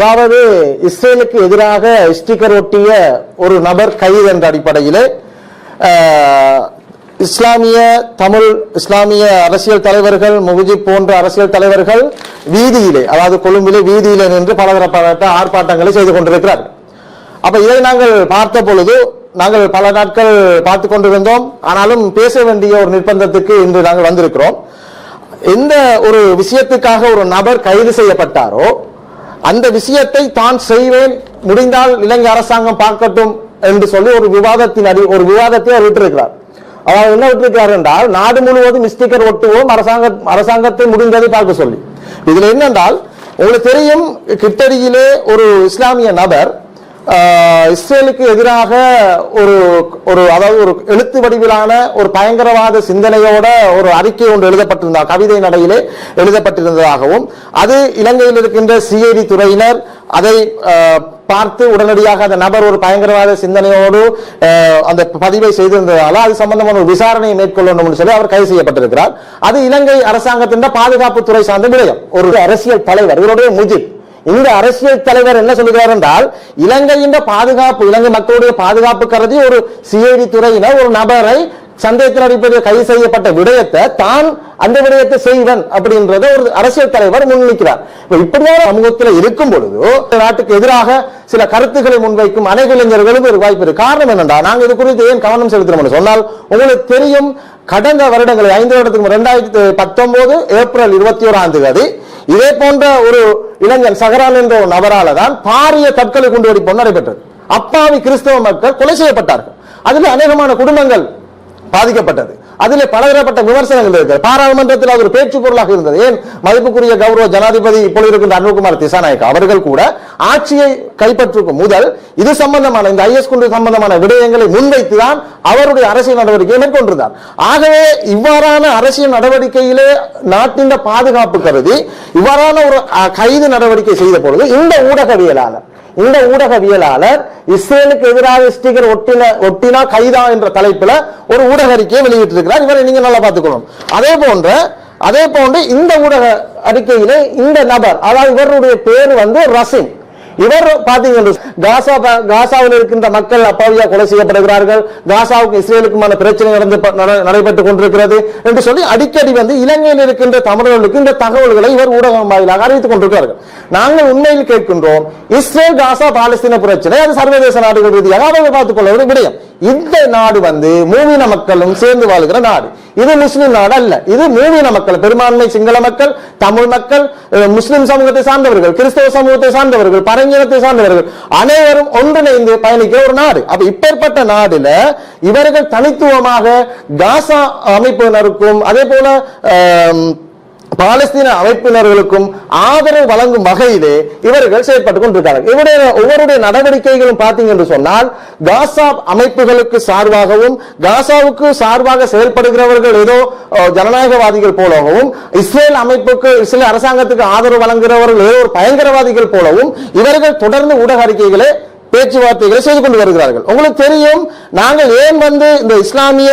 அதாவது இஸ்ரேலுக்கு எதிராக ஸ்டிக்கர் ஒட்டிய ஒரு நபர் கைது என்ற அடிப்படையிலே இஸ்லாமிய தமிழ் இஸ்லாமிய அரசியல் தலைவர்கள் முகுஜிப் போன்ற அரசியல் தலைவர்கள் வீதியிலே அதாவது கொழும்பிலே வீதியிலே நின்று பலதரப்பட்ட ஆர்ப்பாட்டங்களை செய்து கொண்டிருக்கிறார்கள். அப்ப இதை நாங்கள் பார்த்த பொழுது நாங்கள் பல நாட்கள் பார்த்து கொண்டிருந்தோம். ஆனாலும் பேச வேண்டிய ஒரு நிர்பந்தத்துக்கு இன்று நாங்கள் வந்திருக்கிறோம். எந்த ஒரு விஷயத்துக்காக ஒரு நபர் கைது செய்யப்பட்டாரோ அந்த விஷயத்தை தான் செய்வேன். முடிந்தால் இலங்கை அரசாங்கம் பார்க்கட்டும் என்று சொல்லி ஒரு விவாதத்தின் அடி ஒரு விவாதத்தை அவர் விட்டிருக்கிறார். அவர் என்ன விட்டிருக்கிறார் என்றால் நாடு முழுவதும் ஸ்டிக்கர் ஒட்டுவோம் அரசாங்க அரசாங்கத்தை முடிந்ததை பார்க்க சொல்லி. இதுல என்னென்றால் உங்களுக்கு தெரியும் கிட்டடியிலே ஒரு இஸ்லாமிய நபர் இஸ்ரேலுக்கு எதிராக ஒரு ஒரு அதாவது ஒரு எழுத்து வடிவிலான ஒரு பயங்கரவாத சிந்தனையோட ஒரு அறிக்கை ஒன்று எழுதப்பட்டிருந்தார் கவிதை நடையிலே எழுதப்பட்டிருந்ததாகவும் அது இலங்கையில் இருக்கின்ற சிஐடி துறையினர் அதை பார்த்து உடனடியாக அந்த நபர் ஒரு பயங்கரவாத சிந்தனையோடு அந்த பதிவை செய்திருந்ததால அது சம்பந்தமான ஒரு விசாரணையை மேற்கொள்ளணும்னு சொல்லி அவர் கைது செய்யப்பட்டிருக்கிறார். அது இலங்கை அரசாங்கத்தின் பாதுகாப்புத்துறை சார்ந்த விடயம். ஒரு அரசியல் தலைவர் இவருடைய முஜிப். இந்த அரசியல் தலைவர் என்ன சொல்லுகிறார் என்றால் இலங்கையின் பாதுகாப்பு இலங்கை மக்களுடைய பாதுகாப்பு கருதி ஒரு சிஐடி துறையினர் ஒரு நபரை சந்தேகத்தின் அடிப்படையில் கைது செய்யப்பட்ட விடயத்தை தான் அந்த விடயத்தை செய்வன் அப்படின்றத ஒரு அரசியல் தலைவர் முன்வைக்கிறார் இப்படியான சமூகத்தில் இருக்கும் பொழுது நாட்டுக்கு எதிராக சில கருத்துக்களை முன்வைக்கும் அனைத்து இளைஞர்களும் ஒரு வாய்ப்பு இருக்கு. காரணம் என்னென்றா நாங்கள் இது குறித்து ஏன் கவனம் செலுத்துறோம் சொன்னால் உங்களுக்கு தெரியும் கடந்த வருடங்களை ஐந்து வருடத்துக்கு ரெண்டாயிரத்தி பத்தொன்பது ஏப்ரல் இருபத்தி ஓராம் தேதி இதே போன்ற ஒரு இளைஞன் சஹரான் என்ற ஒரு நபரால தான் பாரிய தற்கொலை குண்டு வெடிப்பு நடைபெற்றது. அப்பாவி கிறிஸ்தவ மக்கள் கொலை செய்யப்பட்டார்கள். அதில் அநேகமான குடும்பங்கள் பாதிக்கப்பட்டது. அதில் பலதரப்பட்ட விமர்சனங்கள் இருக்கிறது. பாராளுமன்றத்தில் அது ஒரு பேச்சு பொருளாக இருந்தது. ஏன்? மதிப்புக்குரிய கௌரவ ஜனாதிபதி இப்பொழுது இருக்கின்ற அன்புகுமார் திசாநாயக் அவர்கள் கூட ஆட்சியை கைப்பற்றுக்கும் முதல் இது சம்பந்தமான இந்த ஐஎஸ் குண்டு சம்பந்தமான விடயங்களை முன்வைத்துதான் அவருடைய அரசியல் நடவடிக்கையை மேற்கொண்டிருந்தார். ஆகவே இவ்வாறான அரசியல் நடவடிக்கையிலே நாட்டின் பாதுகாப்பு கருதி இவ்வாறான ஒரு கைது நடவடிக்கை செய்த பொழுது இந்த ஊடகவியலாளர் இந்த ஊடகவியலாளர் இஸ்ரேலுக்கு எதிராக ஸ்டிக்கர் ஒட்டின ஒட்டினா கைதா என்ற தலைப்புல ஒரு ஊடக அறிக்கையை வெளியிட்டிருக்கிறார். இவரை நீங்க நல்லா பார்த்துக்கணும். அதே போன்ற அதே போன்று இந்த ஊடக அறிக்கையிலே இந்த நபர் அதாவது இவருடைய பேர் வந்து ரசின். இவர் பாத்தீங்கன்னா காசா காசாவில் இருக்கின்ற மக்கள் அப்பாவியா கொலை செய்யப்படுகிறார்கள். காசாவுக்கு இஸ்ரேலுக்குமான பிரச்சனை நடந்து நடைபெற்றுக் கொண்டிருக்கிறது என்று சொல்லி அடிக்கடி வந்து இலங்கையில் இருக்கின்ற தமிழர்களுக்கு இந்த தகவல்களை இவர் ஊடகம் வாயிலாக அறிவித்துக் கொண்டிருக்கிறார்கள். நாங்கள் உண்மையில் கேட்கின்றோம் இஸ்ரேல் காசா பாலஸ்தீன பிரச்சனை அது சர்வதேச நாடுகள் ரீதியாக அவர்கள் பார்த்துக் கொள்ள விடயம். இந்த நாடு வந்து மூவின மக்களும் சேர்ந்து வாழ்கிற நாடு. இது முஸ்லிம் நாடு அல்ல இது மூவின மக்கள் பெரும்பான்மை சிங்கள மக்கள் தமிழ் மக்கள் முஸ்லிம் சமூகத்தை சார்ந்தவர்கள் கிறிஸ்தவ சமூகத்தை சார்ந்தவர்கள் பரஞ்சினத்தை சார்ந்தவர்கள் அனைவரும் ஒன்றிணைந்து பயணிக்கிற ஒரு நாடு. அப்ப இப்பேற்பட்ட நாடுல இவர்கள் தனித்துவமாக காசா அமைப்பினருக்கும் அதே போல ஆஹ் பாலஸ்தீன அமைப்பினர்களுக்கும் ஆதரவு வழங்கும் வகையிலே இவர்கள் செயல்பட்டுக் கொண்டிருக்கிறார்கள். இவருடைய ஒவ்வொருடைய நடவடிக்கைகளும் பார்த்தீங்க என்று சொன்னால் காசா அமைப்புகளுக்கு சார்பாகவும் காசாவுக்கு சார்பாக செயல்படுகிறவர்கள் ஏதோ ஜனநாயகவாதிகள் போலவும் இஸ்ரேல் அமைப்புக்கு இஸ்ரேல் அரசாங்கத்துக்கு ஆதரவு வழங்குகிறவர்கள் ஏதோ ஒரு பயங்கரவாதிகள் போலவும் இவர்கள் தொடர்ந்து ஊடக அறிக்கைகளை பேச்சுவார்த்தைகளை செய்து கொண்டு வருகிறார்கள். உங்களுக்கு தெரியும் நாங்கள் ஏன் வந்து இந்த இஸ்லாமிய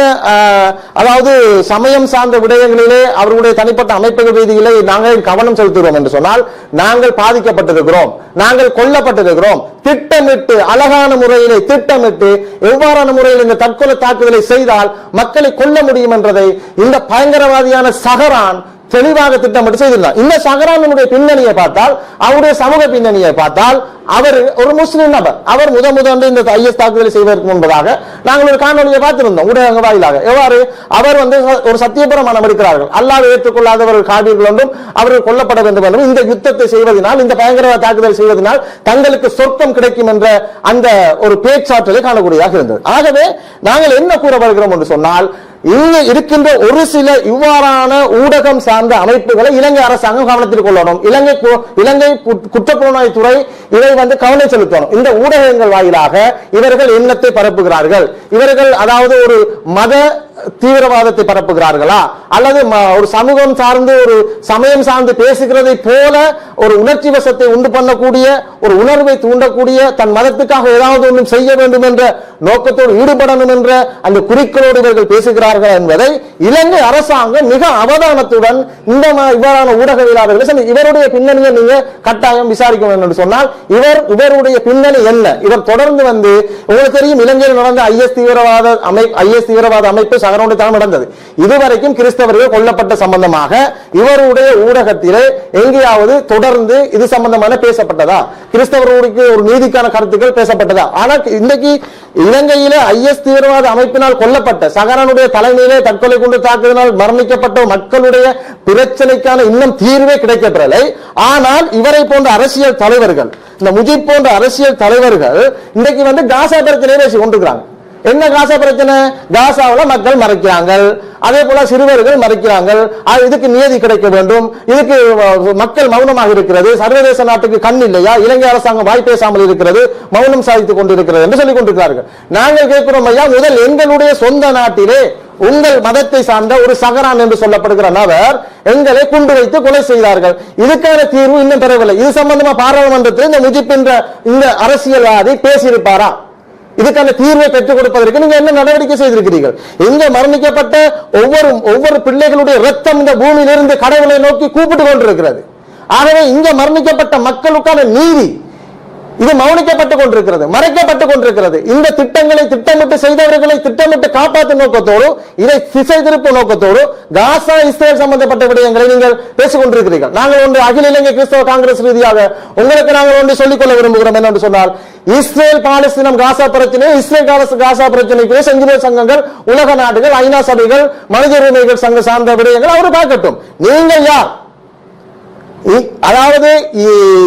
அதாவது சமயம் சார்ந்த விடயங்களிலே அவர்களுடைய தனிப்பட்ட அமைப்புகள் ரீதியிலே நாங்கள் கவனம் செலுத்துகிறோம் என்று சொன்னால் நாங்கள் பாதிக்கப்பட்டிருக்கிறோம் நாங்கள் கொல்லப்பட்டிருக்கிறோம். திட்டமிட்டு அழகான முறையிலே திட்டமிட்டு எவ்வாறான முறையில் இந்த தற்கொலை தாக்குதலை செய்தால் மக்களை கொல்ல முடியும் என்றதை இந்த பயங்கரவாதியான சஹரான் தெளிவாக திட்டமிட்டு செய்திருந்தார். இந்த சஹரானுடைய பின்னணியை பார்த்தால் அவருடைய சமூக பின்னணியை பார்த்தால் அவர் ஒரு முஸ்லிம் நபர். அவர் முத முதன்று இந்த ஐஎஸ் தாக்குதலை செய்வதற்கு முன்பதாக நாங்கள் ஒரு காணொலியை பார்த்திருந்தோம் ஊடகங்கள் வாயிலாக. எவ்வாறு? அவர் வந்து ஒரு சத்தியபிரமாணம் எடுக்கிறார்கள் அல்லாத ஏற்றுக்கொள்ளாதவர்கள் காவிர்கள் என்றும் அவர்கள் கொல்லப்பட வேண்டும் என்றும் இந்த யுத்தத்தை செய்வதனால் இந்த பயங்கரவாத தாக்குதல் செய்வதனால் தங்களுக்கு சொர்க்கம் கிடைக்கும் என்ற அந்த ஒரு பேச்சாற்றலை காணக்கூடியதாக இருந்தது. ஆகவே நாங்கள் என்ன கூற வருகிறோம் என்று சொன்னால் இங்கு இருக்கின்ற ஒரு சில இவ்வாறான ஊடகம் சார்ந்த அமைப்புகளை இலங்கை அரசாங்கம் கவனத்தில் கொள்ளணும். இலங்கை இலங்கை குற்றப்புலனாய் துறை இதை வந்து கவனம் செலுத்தணும். இந்த ஊடகங்கள் வாயிலாக இவர்கள் எண்ணத்தை பரப்புகிறார்கள். இவர்கள் அதாவது ஒரு மத தீவிரவாதத்தை பரப்புகிறார்களா? அல்லது ஒரு சமூகம் சார்ந்து ஒரு சமயம் சார்ந்து பேசுகிறதை போல ஒரு உணர்ச்சி வசத்தை உண்டு பண்ணக்கூடிய ஒரு உணர்வை தூண்டக்கூடிய தன் மதத்துக்காக ஏதாவது ஒன்றும் செய்ய வேண்டும் என்ற நோக்கத்தோடு ஈடுபடணும் என்ற அந்த குறிக்கோளோடு இவர்கள் பேசுகிறார்கள் என்பதை இலங்கை அரசாங்கம் மிக அவதானத்துடன் இந்த இவ்வாறான ஊடகவியலாளர்கள் இவருடைய பின்னணியை நீங்க கட்டாயம் விசாரிக்க வேண்டும் என்று சொன்னால் இவர் இவருடைய பின்னணி என்ன? இவர் தொடர்ந்து வந்து உங்களுக்கு தெரியும் இலங்கையில் நடந்த ஐஎஸ் தீவிரவாத அமைப்பு ஐஎஸ் தீவிரவாத அமைப்பு சகரோடு தான் நடந்தது இதுவரைக்கும் கிறிஸ்தவர்கள் கொல்லப்பட்ட சம்பந்தமாக இவருடைய ஊடகத்திலே எங்கேயாவது தொடர்ந்து இது சம்பந்தமான பேசப்பட்டதா? கிறிஸ்தவர்களுக்கு ஒரு நீதிக்கான கருத்துக்கள் பேசப்பட்டதா? ஆனால் இன்றைக்கு இலங்கையில ஐஎஸ் தீவிரவாத அமைப்பினால் கொல்லப்பட்ட சகரனுடைய தலைமையிலே தற்கொலை கொண்டு தாக்குதலால் மரணிக்கப்பட்ட மக்களுடைய பிரச்சனைக்கான இன்னும் தீர்வே கிடைக்கப்பெறலை. ஆனால் இவரை போன்ற அரசியல் தலைவர்கள் இந்த முஜிப் போன்ற அரசியல் தலைவர்கள் இன்றைக்கு வந்து காசா பிரச்சனையை பேசி கொண்டிருக்கிறாங்க. என்ன காசா பிரச்சனை? காசாவில் மக்கள் மறைக்கிறாங்க அதே போல சிறுவர்கள் மறைக்கிறாங்க இதுக்கு நியதி கிடைக்க வேண்டும். இதுக்கு மக்கள் மௌனமாக இருக்கிறது. சர்வதேச நாட்டுக்கு கண் இல்லையா? இலங்கை அரசாங்கம் வாய் பேசாமல் இருக்கிறது மௌனம் சாதித்துக் கொண்டிருக்கிறது என்று சொல்லிக் கொண்டிருக்கிறார்கள். நாங்கள் கேட்கிறோம் ஐயா முதல் எங்களுடைய சொந்த நாட்டிலே உங்கள் மதத்தை சார்ந்த ஒரு சகரான் என்று சொல்லப்படுகிற நபர் எங்களை குண்டு வைத்து கொலை செய்தார்கள். இதுக்கான தீர்வு இன்னும் பெறவில்லை. இது சம்பந்தமா பாராளுமன்றத்தில் இந்த முஜிப் என்ற இந்த அரசியல்வாதி பேசியிருப்பாரா? இதுக்கான தீர்வை பெற்றுக் கொடுப்பதற்கு நீங்க என்ன நடவடிக்கை செய்திருக்கிறீர்கள்? இந்த மரணிக்கப்பட்ட ஒவ்வொரு ஒவ்வொரு பிள்ளைகளுடைய ரத்தம் இந்த பூமியிலிருந்து கடவுளை நோக்கி கூப்பிட்டு கொண்டிருக்கிறது. ஆகவே இங்க மரணிக்கப்பட்ட மக்களுக்கான நீதி இது மௌனிக்கப்பட்டு கொண்டிருக்கிறது மறைக்கப்பட்டு கொண்டிருக்கிறது. இந்த திட்டங்களை திட்டமிட்டு செய்தவர்களை திட்டமிட்டு காப்பாற்றும் நோக்கத்தோடு இதை திசை திருப்பு நோக்கத்தோடு காசா இஸ்ரேல் சம்பந்தப்பட்ட விடயங்களை நீங்கள் பேசிக் கொண்டிருக்கிறீர்கள் நாங்கள் ஒன்று அகில இலங்கை கிறிஸ்தவ காங்கிரஸ் ரீதியாக உங்களுக்கு நாங்கள் ஒன்று சொல்லிக்கொள்ள விரும்புகிறோம். என்னென்று சொன்னால் இஸ்ரேல் பாலஸ்தீனம் காசா பிரச்சனை இஸ்ரேல் காலஸ் காசா பிரச்சனைக்கு செஞ்சிலுவை சங்கங்கள் உலக நாடுகள் ஐநா சபைகள் மனித உரிமைகள் சங்க சார்ந்த விடயங்கள் அவர் பார்க்கட்டும். நீங்கள் யார்? அதாவது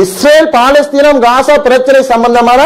இஸ்ரேல் பாலஸ்தீனம் காசா பிரச்சனை சம்பந்தமான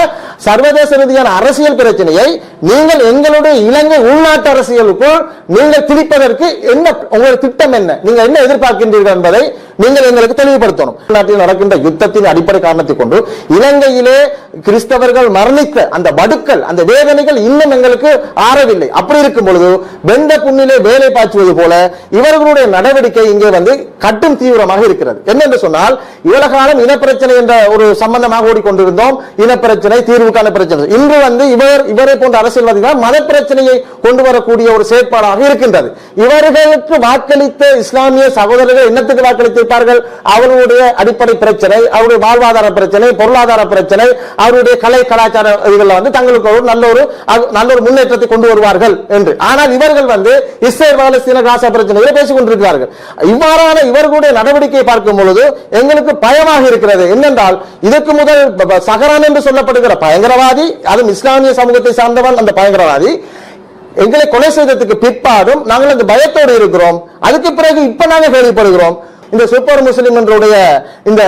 சர்வதேச ரீதியான அரசியல் பிரச்சனையை நீங்கள் எங்களுடைய இலங்கை உள்நாட்டு அரசியலுக்குள் நீங்கள் திணிப்பதற்கு என்ன உங்களுடைய திட்டம் என்ன? நீங்க என்ன எதிர்பார்க்கின்றீர்கள் என்பதை நீங்கள் எங்களுக்கு தெளிவுபடுத்தணும். நாட்டில் நடக்கின்ற யுத்தத்தின் அடிப்படை காரணத்தை கொண்டு இலங்கையிலே கிறிஸ்தவர்கள் மரணித்த அந்த படுக்கள் அந்த வேதனைகள் இன்னும் எங்களுக்கு ஆறவில்லை. அப்படி இருக்கும் பொழுது வெந்த புண்ணிலே வேலை பாய்ச்சுவது போல இவர்களுடைய நடவடிக்கை இங்கே வந்து கட்டும் தீவிரமாக இருக்கிறது. என்னென்று சொன்னால் இவ்வளவு காலம் இனப்பிரச்சனை என்ற ஒரு சம்பந்தமாக ஓடிக்கொண்டிருந்தோம். இனப்பிரச்சனை தீர்வுக்கான பிரச்சனை. இன்று வந்து இவர் இவரை போன்ற அரசு அரசியல்வாதி தான் மத பிரச்சனையை கொண்டு வரக்கூடிய ஒரு செயற்பாடாக இருக்கின்றது. இவர்களுக்கு வாக்களித்த இஸ்லாமிய சகோதரர்கள் என்னத்துக்கு வாக்களித்திருப்பார்கள்? அவர்களுடைய அடிப்படை பிரச்சனை அவருடைய வாழ்வாதார பிரச்சனை பொருளாதார பிரச்சனை அவருடைய கலை கலாச்சார இதுகளில் வந்து தங்களுக்கு ஒரு நல்ல ஒரு நல்ல ஒரு முன்னேற்றத்தை கொண்டு வருவார்கள் என்று. ஆனால் இவர்கள் வந்து இஸ்ரேல் பாலஸ்தீன காசா பிரச்சனைகளை பேசிக் கொண்டிருக்கிறார்கள் இவ்வாறான இவர்களுடைய நடவடிக்கையை பார்க்கும் பொழுது எங்களுக்கு பயமாக இருக்கிறது. என்னென்றால் இதற்கு முதல் சகரான் என்று சொல்லப்படுகிற பயங்கரவாதி அதுவும் இஸ்லாமிய சமூகத்தை சார்ந்தவன் அந்த பயங்கரவாதி. எங்களை கொலை செய்ததுக்கு பிற்பாடும் நாங்கள் அந்த பயத்தோடு இருக்கிறோம். அதுக்கு பிறகு இப்ப நாங்கள் கேள்விப்படுகிறோம் இந்த சூப்பர் முஸ்லிம் என்றுடைய இந்த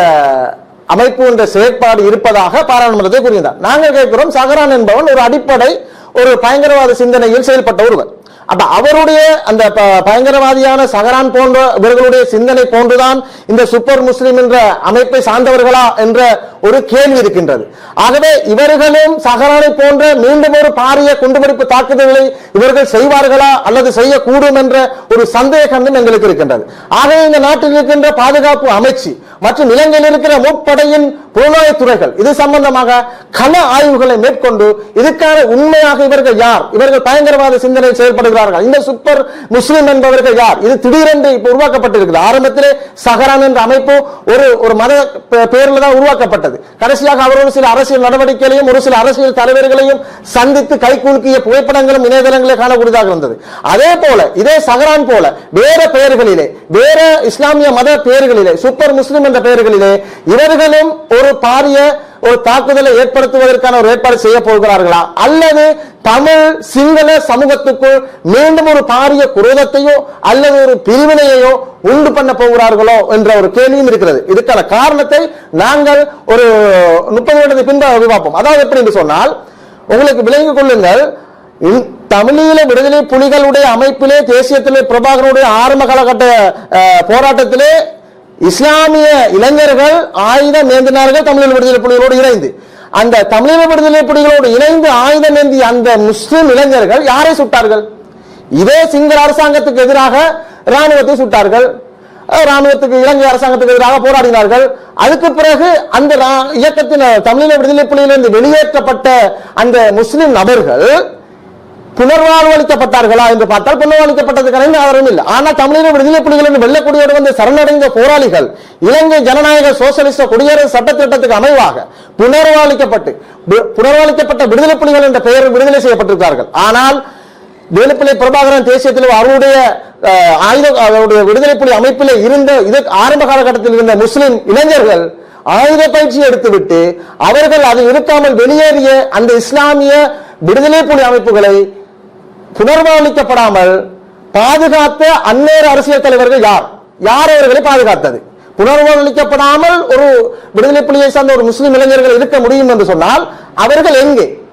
அமைப்பு என்ற செயற்பாடு இருப்பதாக பாராளுமன்றத்தை கூறினார் நாங்கள் கேட்கிறோம் சஹரான் என்பவன் ஒரு அடிப்படை ஒரு பயங்கரவாத சிந்தனையில் செயல்பட்ட ஒருவர் அப்ப அவருடைய அந்த ப- பயங்கரவாதியான சஹரான் போன்ற இவர்களுடைய சிந்தனை போன்றுதான் இந்த சூப்பர் முஸ்லிம் என்ற அமைப்பை சார்ந்தவர்களா என்ற ஒரு கேள்வி இருக்கின்றது. ஆகவே இவர்களும் சஹரானை போன்ற மீண்டும் ஒரு பாரிய குண்டுபிடிப்பு தாக்குதல்களை இவர்கள் செய்வார்களா அல்லது செய்யக்கூடும் என்ற ஒரு சந்தேகமும் எங்களுக்கு இருக்கின்றது. ஆகவே இந்த நாட்டில் இருக்கின்ற பாதுகாப்பு அமைச்சு மற்றும் இலங்கையில் இருக்கிற முப்படையின் புலனாய்வு துறைகள் இது சம்பந்தமாக கள ஆய்வுகளை மேற்கொண்டு இதுக்கான உண்மையாக இவர்கள் யார்? இவர்கள் பயங்கரவாத சிந்தனை செயல்படுகிறார்கள். இந்த சூப்பர் முஸ்லிம் என்பவர்கள் யார்? இது திடீரென்று இப்போ உருவாக்கப்பட்டிருக்கிறது. ஆரம்பத்திலே சஹரான் என்ற அமைப்பு ஒரு ஒரு மத பெயரில் தான் உருவாக்கப்பட்டது. கடைசியாக அவர் ஒரு சில அரசியல் நடவடிக்கைகளையும் ஒரு சில அரசியல் தலைவர்களையும் சந்தித்து கைகுலுக்கிய புகைப்படங்களும் இணையதளங்களே காணக்கூடியதாக இருந்தது. அதே போல இதே சஹரான் போல வேற பெயர்களிலே வேற இஸ்லாமிய மத பெயர்களிலே சூப்பர் முஸ்லிம் என்ற பெயர்களிலே இவர்களும் ஒரு பாரிய ஒரு தாக்குதலை ஏற்படுத்துவதற்கான ஒரு ஏற்பாடு செய்ய போகிறார்களா? அல்லது தமிழ் சிங்கள சமூகத்துக்குள் மீண்டும் ஒரு பாரிய குரோதத்தையோ அல்லது ஒரு பிரிவினையோ உண்டு பண்ண போகிறார்களோ என்ற ஒரு கேள்வியும் இருக்கிறது. இதுக்கான காரணத்தை நாங்கள் ஒரு முப்பது வருடத்துக்கு பின்பாக விவாப்போம் அதாவது எப்படி என்று சொன்னால் உங்களுக்கு விளங்கிக் கொள்ளுங்கள் தமிழீழ விடுதலை புலிகளுடைய அமைப்பிலே தேசியத்திலே பிரபாகரனுடைய ஆரம்ப காலகட்ட போராட்டத்திலே இஸ்லாமிய இளைஞர்கள் ஆயுதம் ஏந்தினார்கள் தமிழீழ விடுதலை புலிகளோடு இணைந்து. அந்த தமிழீழ விடுதலை புலிகளோடு இணைந்து ஆயுதம் ஏந்திய அந்த முஸ்லிம் இளைஞர்கள் யாரை சுட்டார்கள்? இதே சிங்கள அரசாங்கத்துக்கு எதிராக ராணுவத்தை சுட்டார்கள். இராணுவத்துக்கு ராணுவத்துக்கு இலங்கை அரசாங்கத்துக்கு எதிராக போராடினார்கள். அதுக்கு பிறகு அந்த ரா- இயக்கத்தின் தமிழீழ விடுதலை புலிகளிலிருந்து வெளியேற்றப்பட்ட அந்த முஸ்லிம் நபர்கள் புனர்வாழ்வளிக்கப்பட்டார்களா என்று பார்த்தால் புனர்வாழ்வளிக்கப்பட்டதுக்கான ஆதாரம் இல்லை. ஆனால் தமிழீழ விடுதலை புலிகள் என்று வெள்ளக்கூடியோடு வந்து சரணடைந்த போராளிகள் இலங்கை ஜனநாயக சோசியலிச குடியரசு சட்டத்திட்டத்துக்கு அமைவாக புனர்வாழ்விக்கப்பட்டு வி- விடுதலை புலிகள் என்ற பெயரில் விடுதலை செய்யப்பட்டிருக்கிறார்கள். ஆனால் வேலுப்பிள்ளை பிரபாகரன் தேசியத்தில் அவருடைய அஹ், ஆயுத அவருடைய விடுதலை புலி அமைப்பில் இருந்த இது ஆரம்ப காலகட்டத்தில் இருந்த முஸ்லிம் இளைஞர்கள் ஆயுத பயிற்சி எடுத்துவிட்டு அவர்கள் அது இருக்காமல் வெளியேறிய அந்த இஸ்லாமிய விடுதலை புலி அமைப்புகளை புனர்வாழ்விக்கப்படாமல் பாதுகாத்த அந்நேர அரசியல் தலைவர்கள் யார்? யார் அவர்களை பாதுகாத்தது? புனர்வாழ்விக்கப்படாமல் ஒரு விடுதலை புலியை சார்ந்த ஒரு முஸ்லிம் இளைஞர்கள் இருக்க முடியும் என்று சொன்னால் அவர்கள் எங்கே?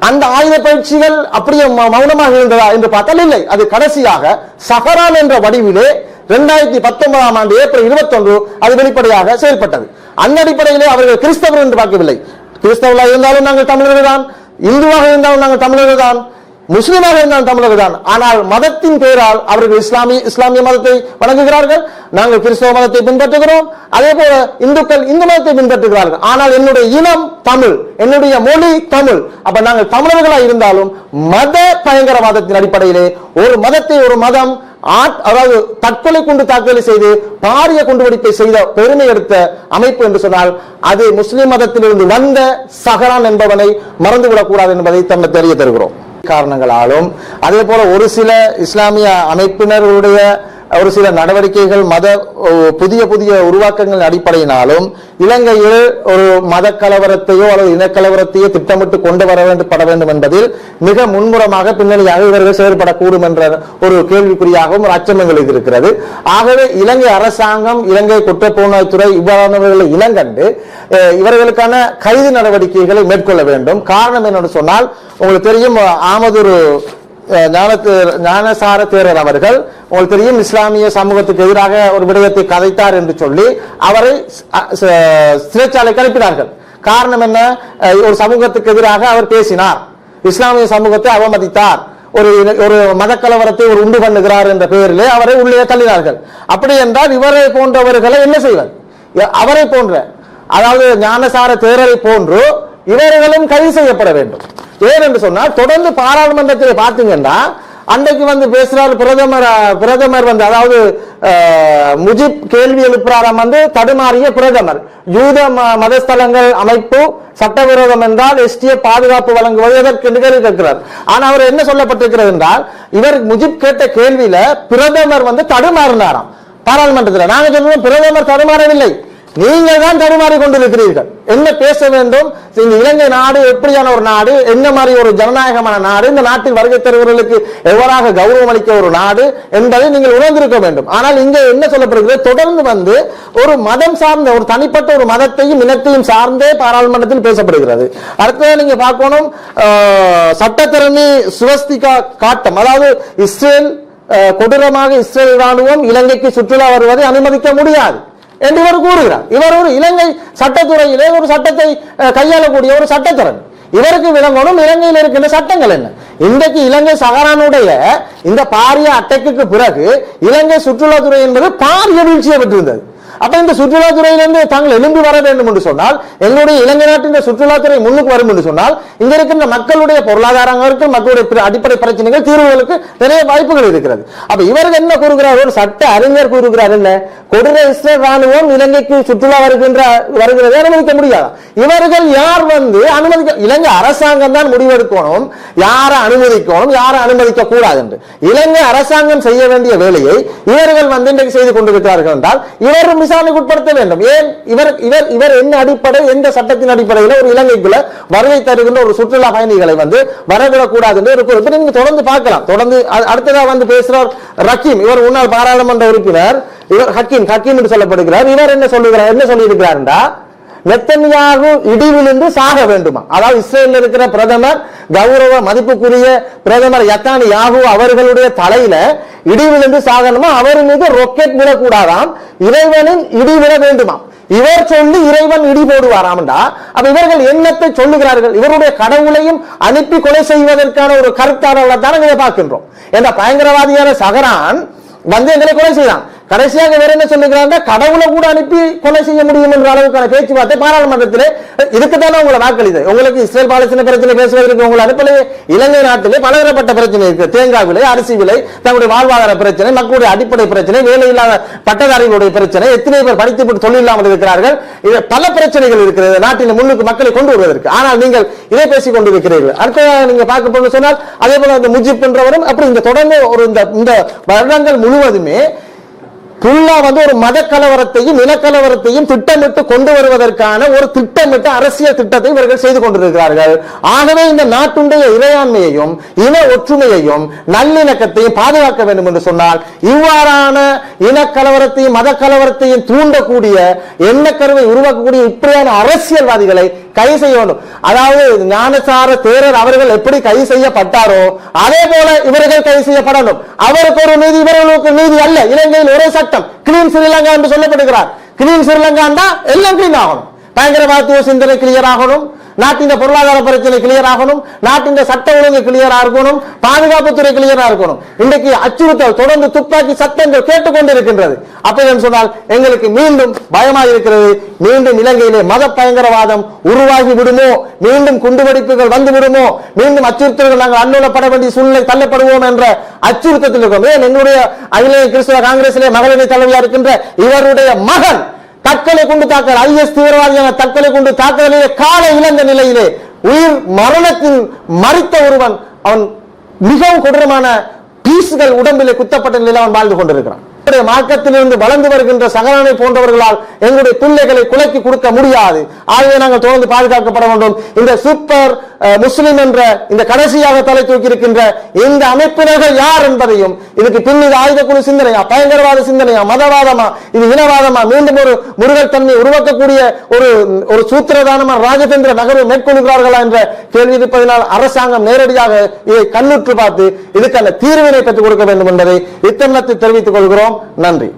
அந்த ஆயுத பயிற்சிகள் அப்படியே ம- மௌனமாக இருந்ததா என்று பார்த்தால் இல்லை. அது கடைசியாக சஹரான் என்ற வடிவிலே இரண்டாயிரத்தி பத்தொன்பதாம் ஆண்டு ஏப்ரல் இருபத்தொன்று அது வெளிப்படையாக செயல்பட்டது. அந்த அடிப்படையிலே அவர்கள் கிறிஸ்தவர் என்று பார்க்கவில்லை. கிறிஸ்தவர்களாக இருந்தாலும் நாங்கள் தமிழர்கள் தான். இந்துவாக இருந்தாலும் நாங்கள் தமிழர்கள் தான். முஸ்லீமாக இருந்தால் தமிழர்கள் தான் ஆனால் மதத்தின் பெயரால் அவர்கள் இஸ்லாமிய இஸ்லாமிய மதத்தை வணங்குகிறார்கள். நாங்கள் கிறிஸ்தவ மதத்தை பின்பற்றுகிறோம். அதே போல இந்துக்கள் இந்து மதத்தை பின்பற்றுகிறார்கள். ஆனால் என்னுடைய இனம் தமிழ். என்னுடைய மொழி தமிழ். அப்ப நாங்கள் தமிழர்களாக இருந்தாலும் மத பயங்கரவாதத்தின் அடிப்படையிலே ஒரு மதத்தை ஒரு மதம் ஆட்- அதாவது தற்கொலை குண்டு தாக்குதலை செய்து பாரிய குண்டுவெடிப்பை செய்த பெருமை எடுத்த அமைப்பு என்று சொன்னால் அது முஸ்லிம் மதத்திலிருந்து வந்த சஹரான் என்பவனை மறந்துவிடக் கூடாது என்பதை தம்மை தெரிய தருகிறோம் காரணங்களாலும் அதே போல ஒரு சில இஸ்லாமிய அமைப்பினர்களுடைய ஒரு சில நடவடிக்கைகள் மத ஓ, புதிய புதிய உருவாக்கங்களின் அடிப்படையினாலும் இலங்கையில் ஒரு மத கலவரத்தையோ அல்லது இனக்கலவரத்தையோ திட்டமிட்டு கொண்டு வர வேண்டும் பட வேண்டும் என்பதில் மிக முன்முறமாக பின்னணியாக இவர்கள் செயல்படக்கூடும் என்ற ஒரு கேள்விக்குறியாகவும் ஒரு அச்சம் எங்களுக்கு இருக்கிறது ஆகவே இலங்கை அரசாங்கம் இலங்கை குற்றப்புலனாய்த்துறை இவ்வாறானவர்களை இனங்கண்டு இவர்களுக்கான கைது நடவடிக்கைகளை மேற்கொள்ள வேண்டும். காரணம் என்னன்னு சொன்னால் உங்களுக்கு தெரியும் ஆமதூர் ஞானத்து- ஞானசார தேரர் அவர்கள் உங்களுக்கு தெரியும் இஸ்லாமிய சமூகத்துக்கு எதிராக ஒரு விடயத்தை கதைத்தார் என்று சொல்லி அவரை சிறைச்சாலை அ- சிறைச்சாலைக்கு அனுப்பினார்கள். காரணம் என்ன? ஒரு சமூகத்துக்கு எதிராக அவர் பேசினார். இஸ்லாமிய சமூகத்தை அவமதித்தார். ஒரு ஒரு மத கலவரத்தை ஒரு உண்டு பண்ணுகிறார் என்ற பெயரிலே அவரை உள்ளே தள்ளினார்கள். அப்படி என்றால் இவரை போன்றவர்களை என்ன செய்வார்? அவரை போன்ற அதாவது ஞானசார தேரரை போன்று இவர்களும் கைது செய்யப்பட வேண்டும். ஏன் என்று சொன்னால் தொடர்ந்து பாராளுமன்றத்தில் பார்த்தீங்கன்னா அன்றைக்கு வந்து பேசுறாரு பிரதமர் பிரதமர் வந்து அதாவது முஜிப் கேள்வி எழுப்புறாராம் வந்து தடுமாறிய பிரதமர். யூத ம- மதஸ்தலங்கள் அமைப்பு சட்டவிரோதம் என்றால் எஸ்டிஎஃப் பாதுகாப்பு வழங்குவது எதற்கு என்று இருக்கிறார் கேட்கிறார். ஆனா அவர் என்ன சொல்லப்பட்டிருக்கிறது என்றால் இவர் முஜிப் கேட்ட கேள்வியில பிரதமர் வந்து தடுமாறினாராம். பாராளுமன்றத்தில். நாங்க சொல்லுவோம் பிரதமர் தடுமாறவில்லை. நீங்கள் தான் தடுமாறி கொண்டிருக்கிறீர்கள். என்ன பேச வேண்டும்? இந்த இலங்கை நாடு எப்படியான ஒரு நாடு? என்ன மாதிரி ஒரு ஜனநாயகமான நாடு? இந்த நாட்டில் வருகை தருவர்களுக்கு எவ்வாறாக கௌரவம் அளிக்க ஒரு நாடு என்பதை நீங்கள் உணர்ந்திருக்க வேண்டும். ஆனால் இங்கே என்ன சொல்லப்படுகிறது? தொடர்ந்து வந்து ஒரு மதம் சார்ந்த ஒரு தனிப்பட்ட ஒரு மதத்தையும் இனத்தையும் சார்ந்தே பாராளுமன்றத்தில் பேசப்படுகிறது. அடுத்தது நீங்க பார்க்கணும் சட்டத்திறமை சட்டத்திறனி சுவஸ்திகா காட்டம். அதாவது இஸ்ரேல் ஆஹ், கொடூரமாக இஸ்ரேல் ராணுவம் இலங்கைக்கு சுற்றுலா வருவதை அனுமதிக்க முடியாது. என்று இவர் கூறுகிறார். இவர் ஒரு இலங்கை சட்டத்துறையிலே ஒரு சட்டத்தை கையாளக்கூடிய ஒரு சட்டத்திறன் இவருக்கு விளங்கணும் இலங்கையில் இருக்கின்ற சட்டங்கள் என்ன? இன்றைக்கு இலங்கை சகரானுடைய இந்த பாரிய அட்டைக்கு பிறகு இலங்கை சுற்றுலாத்துறை என்பது பாரிய வீழ்ச்சியை பெற்றிருந்தது. அப்ப இந்த சுற்றுலாத்துறையிலிருந்து தாங்கள் எழும்பி வர வேண்டும் என்று சொன்னால் எங்களுடைய இலங்கை நாட்டின் சுற்றுலாத்துறை முன்னுக்கு வரும் என்று சொன்னால் இங்க இருக்கின்ற மக்களுடைய பொருளாதாரங்களுக்கு மக்களுடைய அடிப்படை பிரச்சனைகள் தீர்வுகளுக்கு நிறைய வாய்ப்புகள் இருக்கிறது. அப்ப இவர்கள் என்ன கூறுகிறார் ஒரு சட்ட அறிஞர் கூறுகிறார் என்ன? கொடூர இஸ்ரேல் ராணுவம் இலங்கைக்கு சுற்றுலா வருகின்ற வருகிறதை அனுமதிக்க முடியாது? இவர்கள் யார் வந்து அனுமதிக்க இலங்கை அரசாங்கம் தான் முடிவெடுக்கணும். யாரை அனுமதிக்கணும்? யாரை அனுமதிக்க கூடாது என்று. இலங்கை அரசாங்கம் செய்ய வேண்டிய வேலையை இவர்கள் வந்து இன்றைக்கு செய்து கொண்டிருக்கிறார்கள் என்றால் இவர் விசாரணைக்கு உட்படுத்த வேண்டும் ஏன்? இவர் இவர் இவர் என்ன அடிப்படை எந்த சட்டத்தின் அடிப்படையில் ஒரு இலங்கைக்குள்ள வருகை தருகின்ற ஒரு சுற்றுலா பயணிகளை வந்து வரவிடக்கூடாது என்று ஒரு குறிப்பு நீங்க தொடர்ந்து பார்க்கலாம். தொடர்ந்து அடுத்ததாக அடுத்ததா வந்து பேசுறார் ரக்கீம். இவர் முன்னாள் பாராளுமன்ற உறுப்பினர். இவர் ஹக்கீம் ஹக்கீம் என்று சொல்லப்படுகிறார். இவர் என்ன சொல்லுகிறார்? என்ன சொல்லியிருக்கிறார்டா நெத்தன்யாகு இடி விழுந்து சாக வேண்டுமா? அதாவது இஸ்ரேலில் இருக்கிற பிரதமர் கௌரவ மதிப்புக்குரிய பிரதமர் யத்தானி யாகு அவர்களுடைய தலையில இடி விழுந்து சாகணுமா? அவர் மீது ரொக்கெட் விடக்கூடாதாம் இறைவனின் இடி விட வேண்டுமா? இவர் சொல்லி இறைவன் இடி போடுவாராம்டா. அப்ப இவர்கள் என்னத்தை சொல்லுகிறார்கள்? இவருடைய கடவுளையும் அனுப்பி கொலை செய்வதற்கான ஒரு கருத்தாளர்களை தான் இதை பார்க்கின்றோம். என்ற பயங்கரவாதியான சகரான் வந்து எங்களை கொலை செய்தான். கடைசியாக வேற என்ன சொல்லுகிறாங்க? கடவுளை கூட அனுப்பி கொலை செய்ய முடியும் என்ற அளவுக்கான பேச்சுவார்த்தை பாராளுமன்றத்தில் இதுக்கு தானே உங்களை வாக்களிது உங்களுக்கு இஸ்ரேல் பாலஸ்தீன பிரச்சனை பேசுவதற்கு உங்களை அனுப்பலையே? இலங்கை நாட்டிலே பலதரப்பட்ட பிரச்சனை இருக்கு. தேங்காய் விலை அரிசி விலை தங்களுடைய வாழ்வாதார பிரச்சனை மக்களுடைய அடிப்படை பிரச்சனை வேலை இல்லாத பட்டதாரிகளுடைய பிரச்சனை எத்தனை பேர் படித்து விட்டு தொழில் இல்லாமல் இருக்கிறார்கள்? இது பல பிரச்சனைகள் இருக்கிறது. நாட்டின் முன்னுக்கு மக்களை கொண்டு வருவதற்கு. ஆனால் நீங்கள் இதை பேசிக் கொண்டிருக்கிறீர்கள். அடுத்ததாக நீங்க பார்க்க போன சொன்னால் அதே போல அந்த முஜிப் என்றவரும் அப்படி இந்த தொடர்ந்து ஒரு இந்த இந்த வருடங்கள் முழுவதுமே புல்லா வந்து ஒரு மத கலவரத்தையும் இனக்கலவரத்தையும் திட்டமிட்டு கொண்டு வருவதற்கான ஒரு திட்டமிட்டு அரசியல் திட்டத்தை இவர்கள் செய்து கொண்டிருக்கிறார்கள். ஆகவே இந்த நாட்டுடைய இறையாண்மையையும் இன ஒற்றுமையையும் நல்லிணக்கத்தையும் பாதுகாக்க வேண்டும் என்று சொன்னால் இவ்வாறான இனக்கலவரத்தையும் மத கலவரத்தையும் தூண்டக்கூடிய எண்ணக்கருவை உருவாக்கக்கூடிய இப்படியான அரசியல்வாதிகளை கைது செய்யணும். அதாவது ஞானசார தேரர் அவர்கள் எப்படி கைது செய்யப்பட்டாரோ அதே போல இவர்கள் கைது செய்யப்படணும். அவருக்கு ஒரு நீதி இவர்களுக்கு நீதி அல்ல. இலங்கையில் ஒரே சட்டம் கிளீன் ஸ்ரீலங்கா என்று சொல்லப்படுகிறார். கிளீன் ஸ்ரீலங்கா எல்லாம் கிளீன் ஆகணும். பயங்கரவாதிய சிந்தனை கிளியர் ஆகணும். நாட்டின் பொருளாதார பிரச்சனை கிளியர் ஆகணும். நாட்டின் சட்ட ஒழுங்கு கிளியரா இருக்கணும். பாதுகாப்புத்துறை கிளியரா இருக்கணும். இன்றைக்கு அச்சுறுத்தல் தொடர்ந்து துப்பாக்கி சத்தங்கள் கேட்டுக்கொண்டிருக்கின்றது. அப்படி என்று சொன்னால் எங்களுக்கு மீண்டும் பயமாக இருக்கிறது. மீண்டும் இலங்கையிலே மத பயங்கரவாதம் உருவாகி விடுமோ? மீண்டும் குண்டுவெடிப்புகள் வந்து விடுமோ? மீண்டும் அச்சுறுத்தல்கள் நாங்கள் அன்னுலப்பட வேண்டிய சூழ்நிலை தள்ளப்படுவோம் என்ற அச்சுறுத்தத்தில் இருக்கோம். ஏன்? எங்களுடைய அகில கிறிஸ்தவ காங்கிரசிலே மகளிரை தலைவியா இருக்கின்ற இவருடைய மகன் தற்கொலை கொண்டு தாக்கல் ஐஎஸ் தீவிரவாதியான தற்கொலை கொண்டு தாக்குதலிலே கால இழந்த நிலையிலே உயிர் மரணத்தில் மறித்த ஒருவன் அவன் மிகவும் கொடூரமான பீசுகள் உடம்பிலே குத்தப்பட்ட நிலையில் அவன் வாழ்ந்து கொண்டிருக்கிறான். கர்த்தருடைய மார்க்கத்திலிருந்து வளர்ந்து வருகின்ற சகலனை போன்றவர்களால் எங்களுடைய பிள்ளைகளை குலைக்கு கொடுக்க முடியாது. ஆகவே நாங்கள் தொடர்ந்து பாதுகாக்கப்பட வேண்டும். இந்த சூப்பர் முஸ்லிம் என்ற இந்த கடைசியாக தலை தூக்கி இருக்கின்ற இந்த அமைப்பினர்கள் யார் என்பதையும் இதுக்கு பின் இது ஆயுத குழு சிந்தனையா பயங்கரவாத சிந்தனையா மதவாதமா இது இனவாதமா மீண்டும் ஒரு முருகர் தன்மை உருவாக்கக்கூடிய ஒரு ஒரு சூத்திரதானமா ராஜதந்திர நகர்வு மேற்கொள்கிறார்களா என்ற கேள்வி இருப்பதனால் அரசாங்கம் நேரடியாக இதை கண்ணுற்று பார்த்து இதுக்கான தீர்வினை பெற்றுக் கொடுக்க வேண்டும் என்பதை இத்தருணத்தில் தெரிவித்துக் கொள்கிறோம். நன்றி.